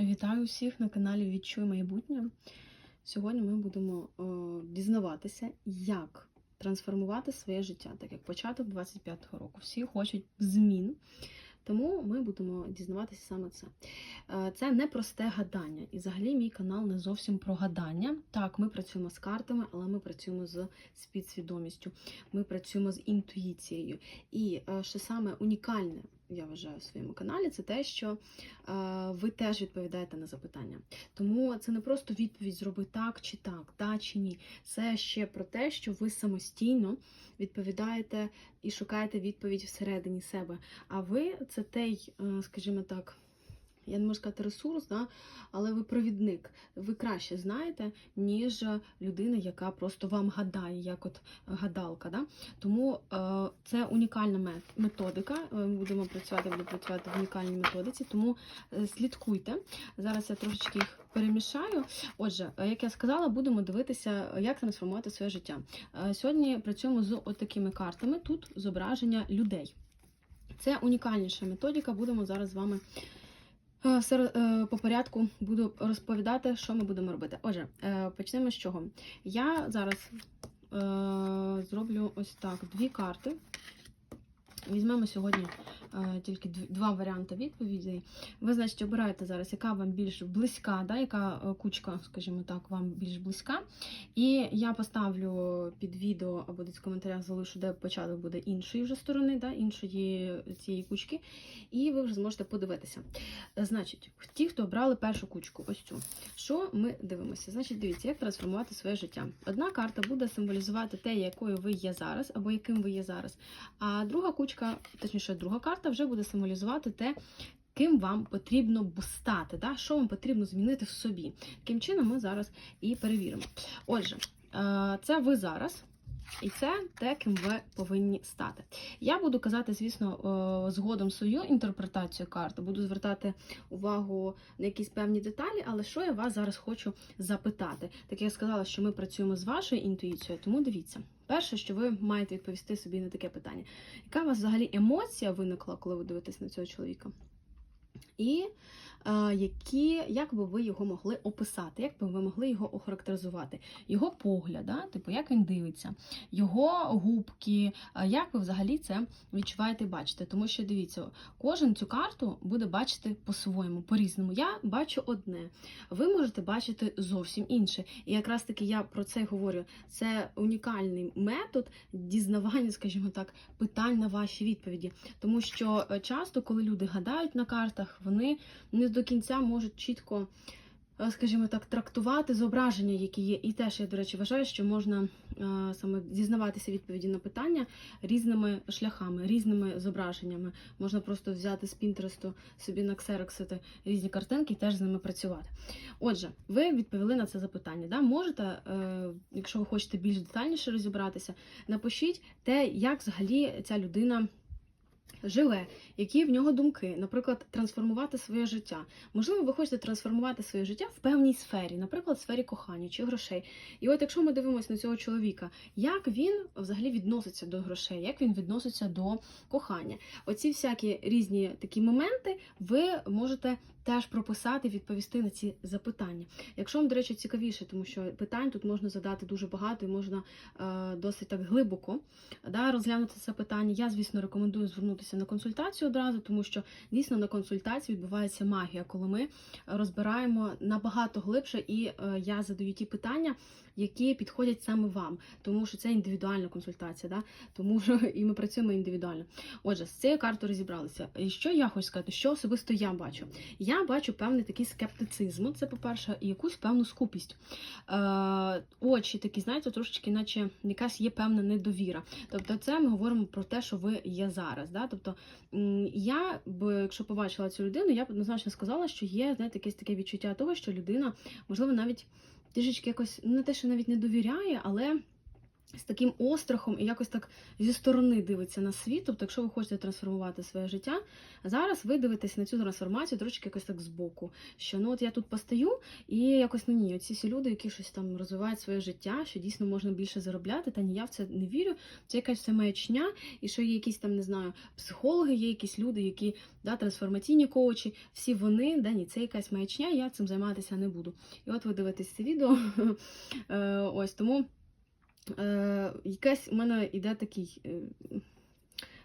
Вітаю всіх на каналі Відчуй майбутнє. Сьогодні ми будемо е, дізнаватися, як трансформувати своє життя, так як початок 25-го року. Всі хочуть змін. Тому ми будемо дізнаватися саме це. Е, Це не просте гадання. І взагалі мій канал не зовсім про гадання. Так, ми працюємо з картами, але ми працюємо з підсвідомістю, ми працюємо з інтуїцією. І е, що саме унікальне, я вважаю, в своєму каналі, це те, що е, ви теж відповідаєте на запитання. Тому це не просто відповідь зроби так чи так, да чи ні. Це ще про те, що ви самостійно відповідаєте і шукаєте відповідь всередині себе. А ви це той, е, скажімо так. Я не можу сказати ресурс, да? але ви провідник. Ви краще знаєте, ніж людина, яка просто вам гадає, як от гадалка. Да? Тому е, це унікальна методика. Е, Ми будемо працювати, буду працювати в унікальній методиці, тому е, слідкуйте. Зараз я трошечки їх перемішаю. Отже, е, як я сказала, будемо дивитися, е, як трансформувати своє життя. Е, Сьогодні працюємо з отакими картами. Тут зображення людей. Це унікальніша методика. Будемо зараз з вами е, все е, по порядку буду розповідати, що ми будемо робити. Отже, е, почнемо з чого. Я зараз е, зроблю ось так: дві карти. Візьмемо сьогодні е, тільки два варіанти відповідей. Ви, значить, обираєте зараз, яка вам більш близька, да, яка е, кучка, скажімо так, вам більш близька. І я поставлю під відео або десь в коментарях залишу, де початок буде іншої вже сторони, да, іншої цієї кучки. І ви вже зможете подивитися. Е, Значить, ті, хто обрали першу кучку, ось цю. Що ми дивимося? Значить, дивіться, як трансформувати своє життя. Одна карта буде символізувати те, якою ви є зараз, або яким ви є зараз. А друга кучка, точніше, друга карта вже буде символізувати те, ким вам потрібно стати, да? що вам потрібно змінити в собі. Таким чином ми зараз і перевіримо. Отже, е, це ви зараз. І це те, ким ви повинні стати. Я буду казати, звісно, е, згодом свою інтерпретацію карти, буду звертати увагу на якісь певні деталі, але що я вас зараз хочу запитати? Так я сказала, що ми працюємо з вашою інтуїцією, тому дивіться. Перше, що ви маєте відповісти собі на таке питання: яка у вас взагалі емоція виникла, коли ви дивитесь на цього чоловіка? І е, які, як би ви його могли описати, як би ви могли його охарактеризувати? Його погляд, да? типу, як він дивиться, його губки, е, як ви взагалі це відчуваєте і бачите? Тому що дивіться, кожен цю карту буде бачити по-своєму, по-різному. Я бачу одне, ви можете бачити зовсім інше. І якраз таки я про це говорю. Це унікальний метод дізнавання, скажімо так, питань на ваші відповіді. Тому що е, часто, коли люди гадають на картах, вони не до кінця можуть чітко, е, скажімо так, трактувати зображення, які є. І теж я, до речі, вважаю, що можна е, саме дізнаватися відповіді на питання різними шляхами, різними зображеннями. Можна просто взяти з Пінтересту собі наксероксити різні картинки і теж з ними працювати. Отже, ви відповіли на це запитання. Да? Можете, е, якщо ви хочете більш детальніше розібратися, напишіть те, як взагалі ця людина. Живе, які в нього думки, наприклад, трансформувати своє життя. Можливо, ви хочете трансформувати своє життя в певній сфері, наприклад, в сфері кохання чи грошей. І от якщо ми дивимося на цього чоловіка, як він взагалі відноситься до грошей, як він відноситься до кохання? Оці всякі різні такі моменти ви можете теж прописати, відповісти на ці запитання. Якщо вам, до речі, цікавіше, тому що питань тут можна задати дуже багато і можна е, досить так глибоко да, розглянути це питання. Я, звісно, рекомендую звернутися на консультацію одразу, тому що дійсно на консультації відбувається магія, коли ми розбираємо набагато глибше, і е, я задаю ті питання, які підходять саме вам, тому що це індивідуальна консультація, да? тому що і ми працюємо індивідуально. Отже, з цією картою розібралися. І що я хочу сказати, що особисто я бачу? Я бачу певний такий скептицизм, це по-перше, і якусь певну скупість. Е, очі такі, знаєте, трошечки, наче якась є певна недовіра. Тобто, це ми говоримо про те, що ви є зараз. Да? Тобто, я б, якщо побачила цю людину, я б однозначно сказала, що є знаєте, якесь таке відчуття того, що людина, можливо, навіть трішечки якось ну, не те, що навіть не довіряє, але з таким острахом і якось так зі сторони дивиться на світ. Тобто, якщо ви хочете трансформувати своє життя, зараз ви дивитесь на цю трансформацію трошки якось так збоку. Що ну от я тут постаю, і якось ну ні, оці всі люди, які щось там розвивають своє життя, що дійсно можна більше заробляти, та ні, я в це не вірю. Це якась все маячня, і що є якісь там, не знаю, психологи, є якісь люди, які да, трансформаційні коучі, всі вони, да, ні, це якась маячня, я цим займатися не буду. І от ви дивитесь це відео. Е, Ось тому. Е, якась у мене йде такий. е,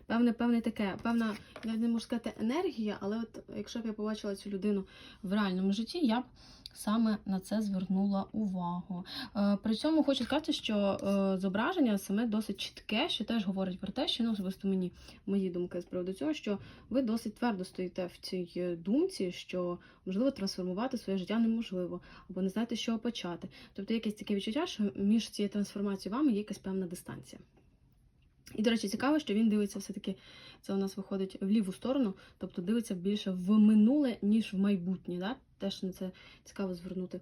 Певне, певне таке, певна, я не можу сказати, енергія, але от якщо б я побачила цю людину в реальному житті, я б саме на це звернула увагу. Е, при цьому хочу сказати, що е, зображення саме досить чітке, що теж говорить про те, що ну, особисто мені мої думки з приводу цього, що ви досить твердо стоїте в цій е, думці, що можливо трансформувати своє життя неможливо, або не знаєте, чого почати. Тобто якесь таке відчуття, що між цією трансформацією вами є якась певна дистанція. І, до речі, цікаво, що він дивиться все-таки, це у нас виходить в ліву сторону, тобто дивиться більше в минуле, ніж в майбутнє. Да? Теж на це цікаво звернути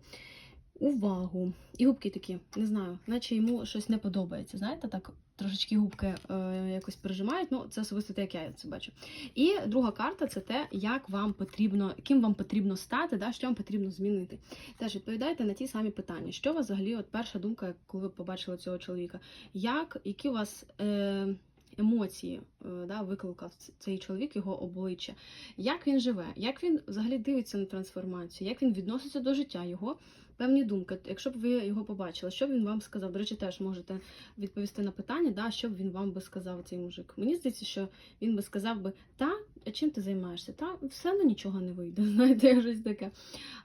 увагу. І губки такі, не знаю, наче йому щось не подобається. Знаєте, так трошечки губки е, якось пережимають. Ну, це особисто те, як я це бачу. І друга карта це те, як вам потрібно, ким вам потрібно стати, да, що вам потрібно змінити. Теж відповідайте на ті самі питання. Що у вас взагалі, от перша думка, коли ви побачили цього чоловіка? Як, які у вас. Е, Емоції е, да, викликав цей чоловік, його обличчя, як він живе, як він взагалі дивиться на трансформацію, як він відноситься до життя, його певні думки. Якщо б ви його побачили, що б він вам сказав? До речі, теж можете відповісти на питання, да, що б він вам би сказав, цей мужик. Мені здається, що він би сказав би, та, а чим ти займаєшся? Та все одно нічого не вийде. Знаєте, щось таке.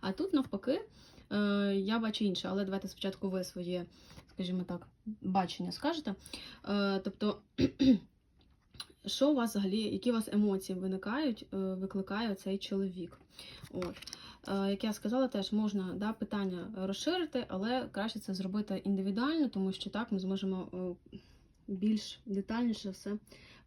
А тут навпаки. е, Я бачу інше, але давайте спочатку ви своє, скажімо так, бачення скажете. Е, Тобто, що у вас взагалі, які у вас емоції виникають, е, викликає цей чоловік? От. Е, Як я сказала, теж можна да, питання розширити, але краще це зробити індивідуально, тому що так ми зможемо більш детальніше все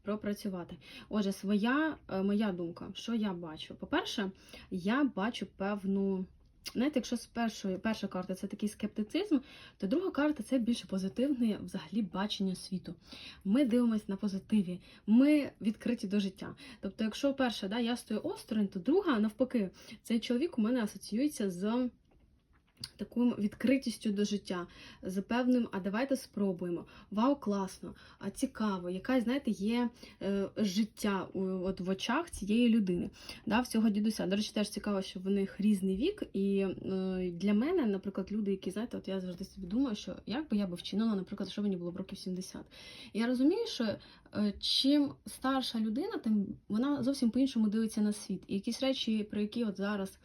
пропрацювати. Отже, своя моя думка, що я бачу? По-перше, я бачу певну. Знаєте, якщо з першої перша карта це такий скептицизм, то друга карта це більше позитивне взагалі бачення світу. Ми дивимося на позитиві, ми відкриті до життя. Тобто, якщо перша, да, я стою осторонь, то друга, навпаки, цей чоловік у мене асоціюється з такою відкритістю до життя, з певним, а давайте спробуємо. Вау, класно, а цікаво, яка, знаєте, є е, життя у, от в очах цієї людини. Да, в цього дідуся. До речі, теж цікаво, що в них різний вік. І е, для мене, наприклад, люди, які, знаєте, от я завжди собі думаю, що як би я би вчинила, наприклад, що мені було б років 70. І я розумію, що е, чим старша людина, тим вона зовсім по-іншому дивиться на світ. І якісь речі, про які от зараз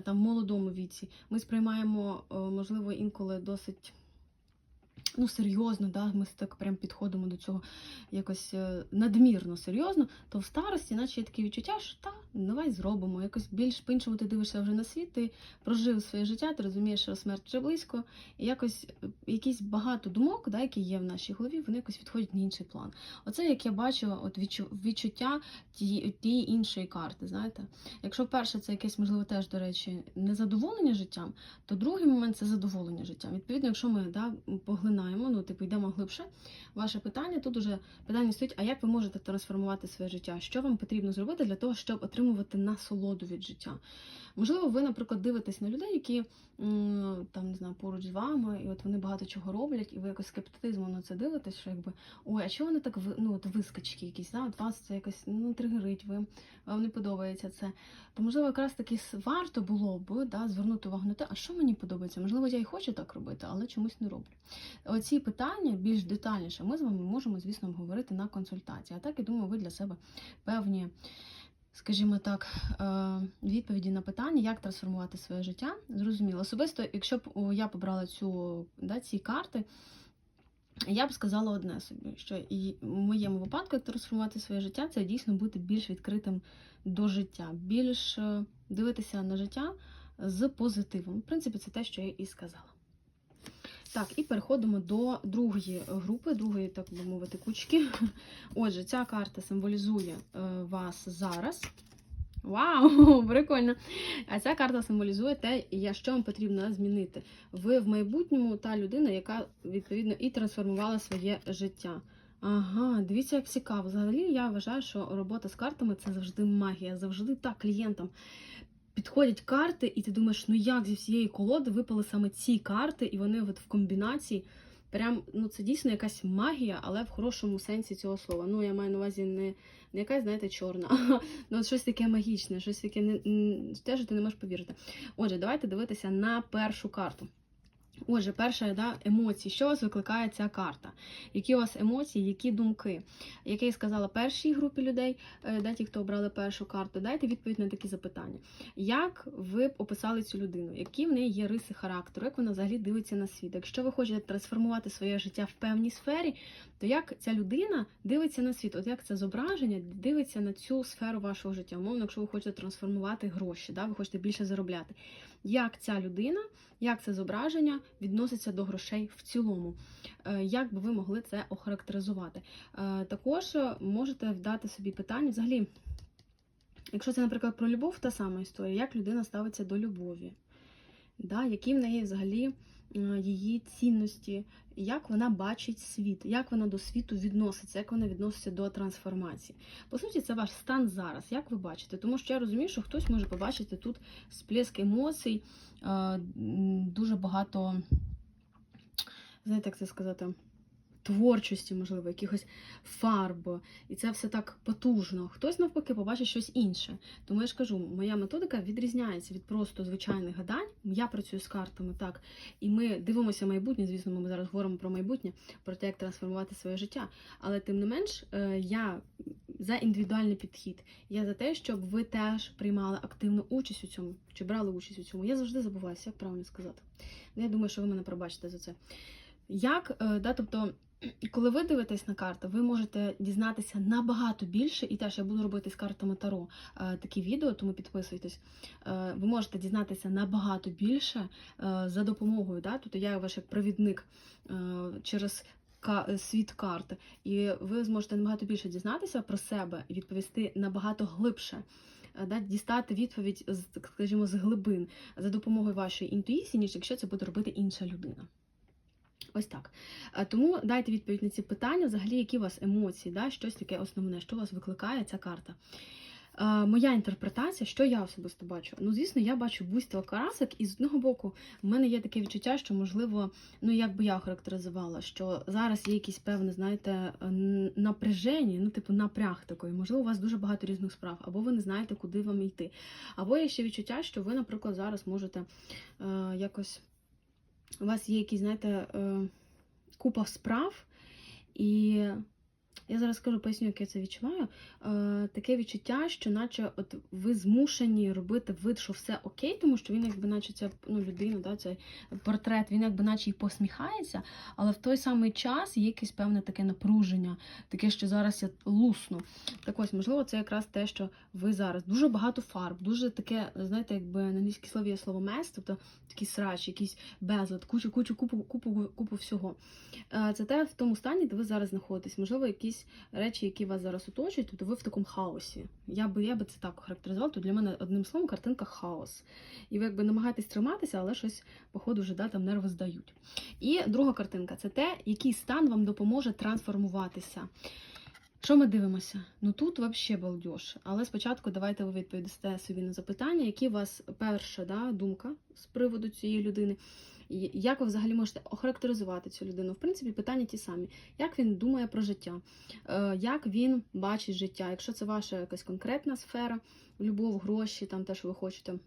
там в молодому віці ми сприймаємо, е, можливо, інколи досить. Ну, серйозно, да, ми так прям підходимо до цього якось е, надмірно серйозно, то в старості, наче є таке відчуття, що та, давай зробимо. Якось більш по-іншому ти дивишся вже на світ, ти прожив своє життя, ти розумієш, що смерть вже близько, і якось е, якісь багато думок, да, які є в нашій голові, вони якось відходять на інший план. Оце як я бачу от відчуття тієї іншої карти. Знаєте, якщо перше це якесь, можливо, теж, до речі, незадоволення життям, то другий момент це задоволення життям. Відповідно, якщо ми да, поглинаємо, ну, типу, йдемо глибше, ваше питання тут уже питання стоїть: а як ви можете трансформувати своє життя? Що вам потрібно зробити для того, щоб отримувати насолоду від життя? Можливо, ви, наприклад, дивитесь на людей, які там не знаю, поруч з вами, і от вони багато чого роблять, і ви якось скептицизмом на це дивитесь, що якби ой, а чого вони так ну, от вискочки якісь, да? от вас це якось ну, тригерить, ви, вам не подобається це. То можливо, якраз таки варто було б да, звернути увагу на те, а що мені подобається. Можливо, я і хочу так робити, але чомусь не роблю. Оці питання більш детальніше ми з вами можемо, звісно, обговорити на консультації. А так, я думаю, ви для себе певні. Скажімо так, е, відповіді на питання, як трансформувати своє життя, зрозуміло. Особисто, якщо б я побрала цю да, ці карти, я б сказала одне собі, що і в моєму випадку, як трансформувати своє життя, це дійсно бути більш відкритим до життя, більш е, дивитися на життя з позитивом. В принципі, це те, що я і сказала. Так, і переходимо до другої групи, другої, так би мовити, кучки. Отже, ця карта символізує е, вас зараз. Вау, прикольно! А ця карта символізує те, що вам потрібно змінити. Ви в майбутньому та людина, яка відповідно і трансформувала своє життя. Ага, дивіться, як цікаво. Взагалі, я вважаю, що робота з картами це завжди магія. Завжди так клієнтам підходять карти, і ти думаєш, ну як зі всієї колоди випали саме ці карти, і вони от в комбінації. Прям ну це дійсно якась магія, але в хорошому сенсі цього слова. Ну я маю на увазі не, не якась, знаєте, чорна, а ну щось таке магічне, щось таке не те, ти не можеш повірити. Отже, давайте дивитися на першу карту. Отже, перша да, емоції. Що вас викликає ця карта? Які у вас емоції, які думки? Як я сказала першій групі людей, е, да, ті, хто обрали першу карту, дайте відповідь на такі запитання. Як ви б описали цю людину? Які в неї є риси характеру? Як вона взагалі дивиться на світ? Якщо ви хочете трансформувати своє життя в певній сфері, то як ця людина дивиться на світ? От як це зображення дивиться на цю сферу вашого життя? Умовно, якщо ви хочете трансформувати гроші, да, ви хочете більше заробляти. Як ця людина, як це зображення відноситься до грошей в цілому? Е, Як би ви могли це охарактеризувати? Е, Також е, можете вдати собі питання взагалі. Якщо це, наприклад, про любов, та сама історія, як людина ставиться до любові, да, які в неї взагалі її цінності, як вона бачить світ, як вона до світу відноситься, як вона відноситься до трансформації. По суті, це ваш стан зараз, як ви бачите. Тому що я розумію, що хтось може побачити тут сплеск емоцій, е, дуже багато, знаєте, як це сказати, творчості, можливо, якихось фарб, і це все так потужно. Хтось навпаки побачить щось інше. Тому я ж кажу, моя методика відрізняється від просто звичайних гадань. Я працюю з картами так, і ми дивимося майбутнє. Звісно, ми зараз говоримо про майбутнє, про те, як трансформувати своє життя. Але тим не менш, е, я за індивідуальний підхід. Я за те, щоб ви теж приймали активну участь у цьому, чи брали участь у цьому. Я завжди забуваюся, як правильно сказати. Ну, Я думаю, що ви мене пробачите за це. Як, е, да, тобто, коли ви дивитесь на карти, ви можете дізнатися набагато більше, і теж я буду робити з картами Таро е, такі відео, тому підписуйтесь. Е, Ви можете дізнатися набагато більше е, за допомогою. Да? Тобто я ваш як провідник через світ карт, і ви зможете набагато більше дізнатися про себе і відповісти набагато глибше. дістати відповідь, скажімо, з глибин за допомогою вашої інтуїції, ніж якщо це буде робити інша людина. Ось так. Е, Тому дайте відповідь на ці питання, взагалі, які у вас емоції, да? щось таке основне, що у вас викликає ця карта. Е, Моя інтерпретація, що я особисто бачу? Ну, звісно, я бачу буйство красок, і з одного боку, в мене є таке відчуття, що, можливо, ну як би я характеризувала, що зараз є якісь певне, знаєте, напряження, ну, типу, напряг такий. Можливо, у вас дуже багато різних справ, або ви не знаєте, куди вам йти. Або є ще відчуття, що ви, наприклад, зараз можете е, якось. У вас є якісь, знаєте, е, купа справ, і я зараз скажу, поясню, як я це відчуваю. Е, таке відчуття, що наче от ви змушені робити вид, що все окей, тому що він, якби наче ця ну, людина, да, цей портрет, він якби наче й посміхається, але в той самий час є якесь певне таке напруження, таке, що зараз я лусну. Так ось, можливо, це якраз те, що ви зараз дуже багато фарб, дуже таке, знаєте, якби на англійській слові є слово мес, тобто такий срач, якийсь безлад, кучу, кучу, купу, купу, купу всього. Е, Це те в тому стані, де ви зараз знаходитесь. Можливо, якісь речі, які вас зараз оточують, тобто ви в такому хаосі. Я би, я би це так характеризувала, то для мене одним словом картинка хаос. І ви якби намагаєтесь триматися, але щось, походу, вже да, там нерви здають. І друга картинка це те, який стан вам допоможе трансформуватися. Що ми дивимося? Ну тут взагалі балдеж. Але спочатку давайте ви відповідасте собі на запитання, які у вас перша да, думка з приводу цієї людини. І Як ви взагалі можете охарактеризувати цю людину? В принципі, питання ті самі. Як він думає про життя? Е, Як він бачить життя? Якщо це ваша якась конкретна сфера, любов, гроші, там те, що ви хочете.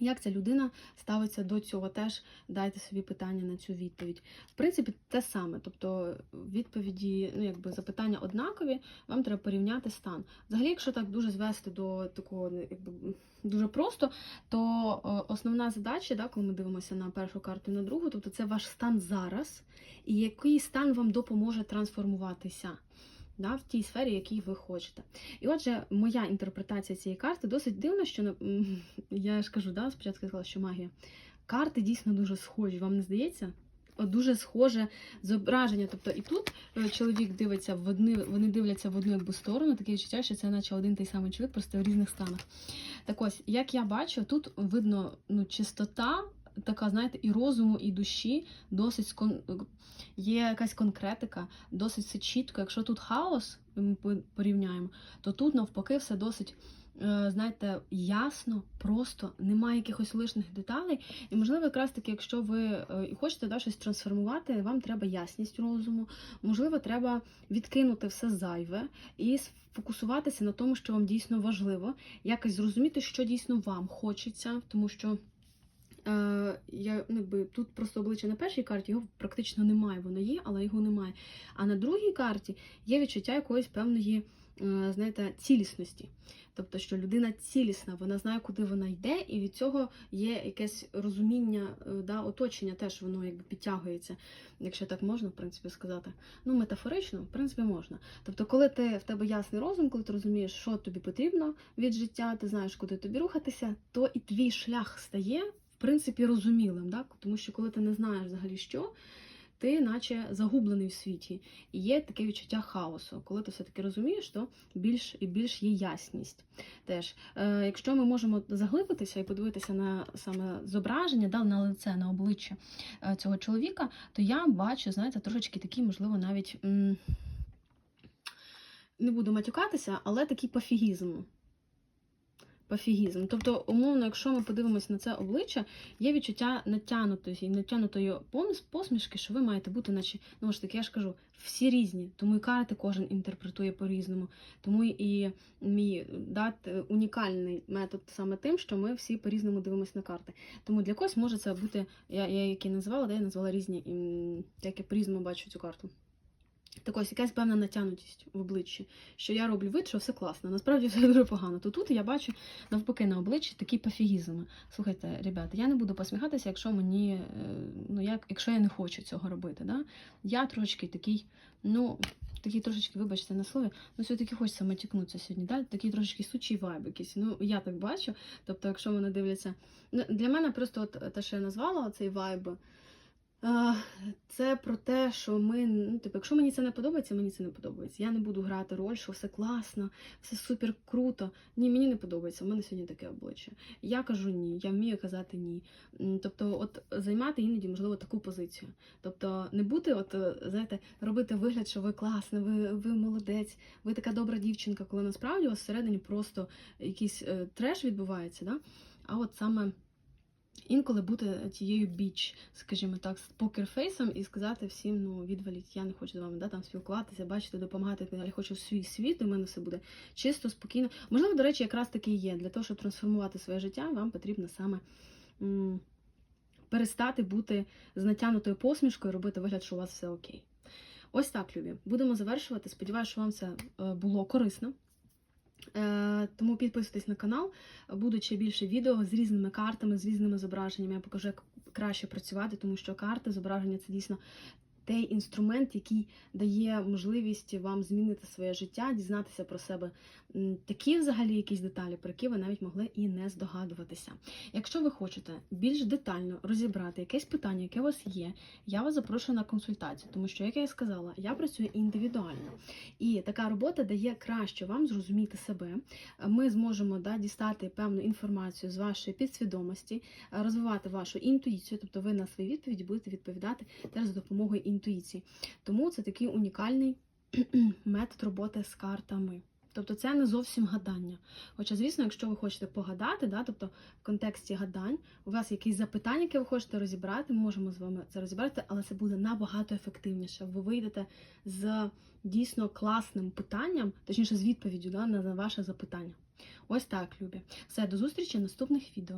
Як ця людина ставиться до цього, теж дайте собі питання на цю відповідь. В принципі, те саме. Тобто відповіді, ну якби запитання однакові, вам треба порівняти стан. Взагалі, якщо так дуже звести до такого, ну, якби дуже просто, то е, основна задача, да, коли ми дивимося на першу карту і на другу, тобто це ваш стан зараз, і який стан вам допоможе трансформуватися. Да, в тій сфері, якій ви хочете. І отже, моя інтерпретація цієї карти досить дивна, що я ж кажу, да, спочатку сказала, що магія. Карти дійсно дуже схожі, вам не здається? дуже схоже зображення. Тобто і тут е, чоловік дивиться в одну, вони дивляться в одну якби сторону, таке відчуття, що це наче один той самий чоловік, просто в різних станах. Так ось, як я бачу, тут видно ну, чистота, така, знаєте, і розуму, і душі, досить є якась конкретика, досить все чітко. Якщо тут хаос, ми порівняємо, то тут навпаки все досить. е, Знаєте, ясно, просто немає якихось лишних деталей. І можливо, якраз таки, якщо ви е, хочете да, щось трансформувати, вам треба ясність розуму. Можливо, треба відкинути все зайве і сфокусуватися на тому, що вам дійсно важливо, якось зрозуміти, що дійсно вам хочеться, тому що. Е, я, ну, якби, тут просто обличчя на першій карті, його практично немає, воно є, але його немає. А на другій карті є відчуття якоїсь певної, е, знаєте, цілісності. Тобто, що людина цілісна, вона знає, куди вона йде, і від цього є якесь розуміння, е, да, оточення теж воно якби підтягується, якщо так можна, в принципі, сказати. Ну, метафорично, в принципі, можна. Тобто, коли ти в тебе ясний розум, коли ти розумієш, що тобі потрібно від життя, ти знаєш, куди тобі рухатися, то і твій шлях стає, принципі, розумілим. Так? Тому що коли ти не знаєш взагалі що. Ти наче загублений в світі, і є таке відчуття хаосу. Коли ти все-таки розумієш, то більш і більш є ясність. Теж, е, якщо ми можемо заглибитися і подивитися на саме зображення, да, на лице, на обличчя е, цього чоловіка, то я бачу, знаєте, трошечки такий, можливо, навіть м, не буду матюкатися, але такий пофігізм. Пофігізм. Тобто, умовно, якщо ми подивимося на це обличчя, є відчуття натягнутої, натягнутої посмішки, що ви маєте бути, наче, ну ж таки, я ж кажу, всі різні, тому і карти кожен інтерпретує по-різному. Тому і мій да, т- унікальний метод саме тим, що ми всі по-різному дивимося на карти. Тому для когось може це бути, я, я які назвала, да, я назвала різні, як я по-різному бачу цю карту. Так ось якась певна натягнутість в обличчі, що я роблю вид, що все класно. Насправді все дуже погано. То тут я бачу навпаки на обличчі такі пофігізми. Слухайте, ребята, я не буду посміхатися, якщо мені, е, ну як, якщо я не хочу цього робити. Да? Я трошки такий, ну, такий трошечки, вибачте на слові, ну все-таки хочеться матюкнутися сьогодні, да? такий трошечки сучий вайб якийсь. Ну, я так бачу. Тобто, якщо мене дивляться. Ну, для мене просто от те, що я назвала, цей вайб. А, Це про те, що ми, ну, типу, якщо мені це не подобається, мені це не подобається. Я не буду грати роль, що все класно, все супер круто. Ні, мені не подобається. У мене сьогодні таке обличчя. Я кажу ні, я вмію казати ні. Тобто, от займати іноді, можливо, таку позицію. Тобто, не бути, от, е, знаєте, робити вигляд, що ви класна, ви, ви молодець, ви така добра дівчинка, коли насправді у вас всередині просто якийсь е, треш відбувається. Да? А от саме. Інколи бути тією біч, скажімо так, з покерфейсом і сказати всім, ну відваліть, я не хочу з вами да, там спілкуватися, бачити, допомагати. Я хочу свій світ, і в мене все буде чисто, спокійно. Можливо, до речі, якраз таки і є. Для того, щоб трансформувати своє життя, вам потрібно саме перестати бути з натягнутою посмішкою, робити вигляд, що у вас все окей. Ось так, любі. Будемо завершувати. Сподіваюся, що вам це е, було корисно. Е, Тому підписуйтесь на канал, будуть ще більше відео з різними картами, з різними зображеннями. Я покажу, як краще працювати, тому що карти, зображення це дійсно той інструмент, який дає можливість вам змінити своє життя, дізнатися про себе такі взагалі якісь деталі, про які ви навіть могли і не здогадуватися. Якщо ви хочете більш детально розібрати якесь питання, яке у вас є, я вас запрошую на консультацію, тому що, як я і сказала, я працюю індивідуально. І така робота дає краще вам зрозуміти себе. Ми зможемо да, дістати певну інформацію з вашої підсвідомості, розвивати вашу інтуїцію, тобто ви на свої відповіді будете відповідати теж за допомогою інтуїції. Тому це такий унікальний метод роботи з картами. Тобто це не зовсім гадання. Хоча, звісно, якщо ви хочете погадати, да, тобто в контексті гадань, у вас якісь запитання, яке ви хочете розібрати, ми можемо з вами це розібрати, але це буде набагато ефективніше. Ви вийдете з дійсно класним питанням, точніше з відповіддю да, на ваше запитання. Ось так, любі. Все, до зустрічі в наступних відео.